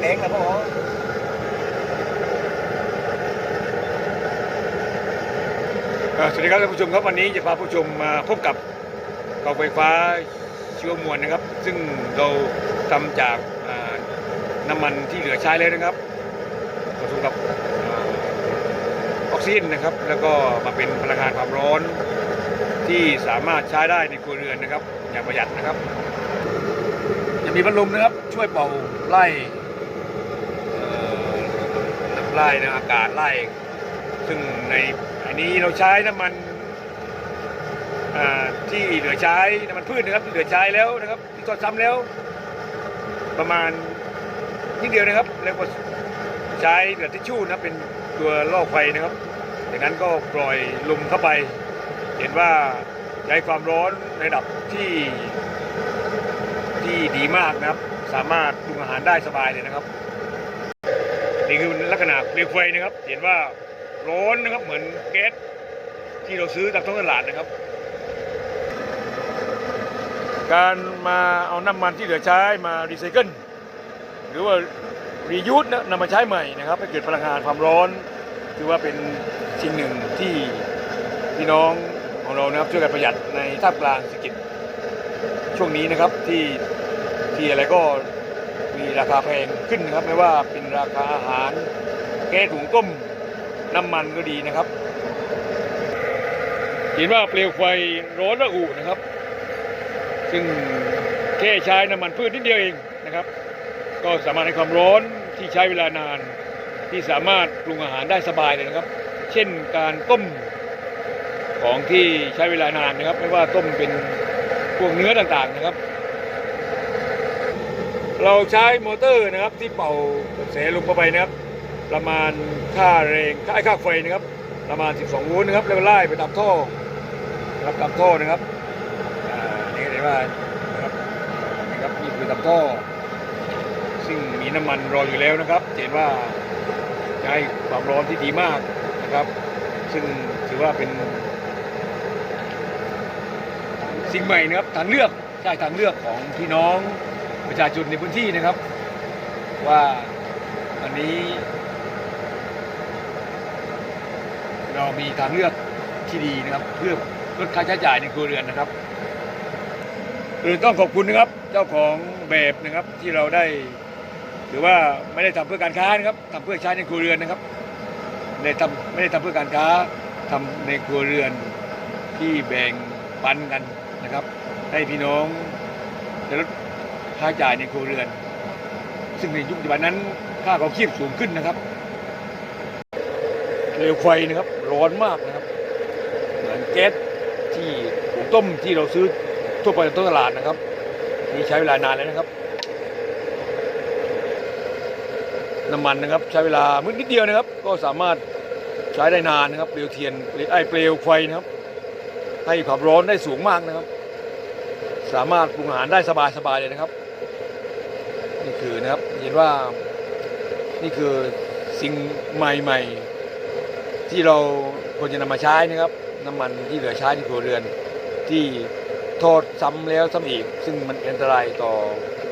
พออ่าสวัสดีครับท่านผู้ชมครับวันนี้จะพาผู้ชมมาพบกับเตาไฟฟ้าชีวมวลนะครับ ซึ่งเราทำจากน้ำมันที่เหลือใช้แล้วนะครับผสมกับออกซิเจนนะครับ แล้วก็มาเป็นพลังงานความร้อนที่สามารถใช้ได้ในครัวเรือนนะครับ อย่างประหยัดนะครับ จะมีพัดลมนะครับ ช่วยเป่าไล่ ไล่นะอากาศไล่ ซึ่งในอันนี้เราใช้น้ำมันที่เหลือใช้น้ำมันพืชนะครับที่เหลือใช้แล้วนะครับ ที่ทอดซ้ำแล้ว ประมาณนิดเดียวนะครับ แล้วก็ใช้เหลือทิชชู่นะเป็นตัวล่อไฟนะครับจากนั้นก็ปล่อยลมเข้าไป เห็นว่าใช้ความร้อนในระดับที่ที่ดีมากนะครับ สามารถปรุงอาหารได้สบายเลยนะครับ นี่คือลักษณะเปลวไฟนะครับ เห็นว่าร้อนนะครับเหมือนแก๊สที่เราซื้อตามท้องตลาดนะครับ การมาเอาน้ำมันที่เหลือใช้มารีไซเคิลหรือว่ารียูสนะนำมาใช้ใหม่นะครับให้เกิดพลังงานความร้อน ถือว่าเป็นสิ่งหนึ่งที่พี่น้องของเรานะครับช่วยกันประหยัดในท่ามกลางเศรษฐกิจช่วงนี้นะครับที่ที่อะไรก็ มีราคาแพงขึ้นนะครับ ไม่ว่าเป็นราคาอาหารแก๊สถุงต้มน้ำมันก็ดีนะครับ เห็นว่าเปลวไฟร้อนระอุนะครับ ซึ่งแค่ใช้น้ำมันพืชนิดเดียวเองนะครับ ก็สามารถให้ความร้อนที่ใช้เวลานาน ที่สามารถปรุงอาหารได้สบายเลยนะครับ เช่นการต้มของที่ใช้เวลานานนะครับ ไม่ว่าต้มเป็นพวกเนื้อต่างๆนะครับ เราใช้มอเตอร์นะครับที่เป่ากระแสลมเข้าไปนะครับ ประมาณค่าแรงค่าค่าไฟนะครับ ประมาณ 12โวลต์นะครับแล้วไล่ไปตามท่อนะครับตามท่อนะครับนี่เรียกว่านะครับนะครับนี่คือตามท่อ ซึ่งมีน้ำมันรออยู่แล้วนะครับเห็นว่าใช้ความร้อนที่ดีมากนะครับ ซึ่งถือว่าเป็น สิ่งใหม่นะครับทางเลือกใช่ทางเลือกของพี่น้อง ประชาชนในพื้นที่นะครับ ว่าอันนี้ เรามีทางเลือกที่ดีนะครับ เพื่อลดค่าใช้จ่ายในครัวเรือนนะครับคือต้องขอบคุณนะครับเจ้าของแบบนะครับที่เราได้ หรือว่าไม่ได้ทำเพื่อการค้านะครับทำเพื่อใช้ในครัวเรือนนะครับไม่ได้ทำไม่ได้ทำเพื่อการค้าทำในครัวเรือนที่แบ่งปันกันนะครับ ให้พี่น้องได้ลด ค่าใช้จ่ายในครัวเรือน ซึ่งในยุคปัจจุบันนั้นค่าของชีพสูงขึ้นนะครับเปลวไฟนะครับ ร้อนมากนะครับ เหมือนแก๊สที่หุงต้มที่เราซื้อทั่วไปในตลาดนะครับนี่ใช้เวลานานแล้วนะครับ น้ำมันนะครับ ใช้เวลามืดนิดเดียวนะครับ ก็สามารถใช้ได้นานนะครับเปลวเทียนไอ้เปลวไฟนะครับ ให้ความร้อนได้สูงมากนะครับ สามารถปรุงอาหารได้สบายๆเลยนะครับ นี่คือนะครับเห็นว่านี่คือสิ่งใหม่ๆ ที่เราควรจะนำมาใช้นะครับ น้ำมันที่เหลือใช้ในครัวเรือนที่ทอดซ้ำแล้วซ้ำอีก ซึ่งมันอันตรายต่อ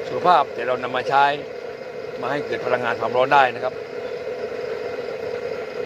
สุขภาพแต่เรานำมาใช้มาให้เกิดพลังงานความร้อนได้นะครับ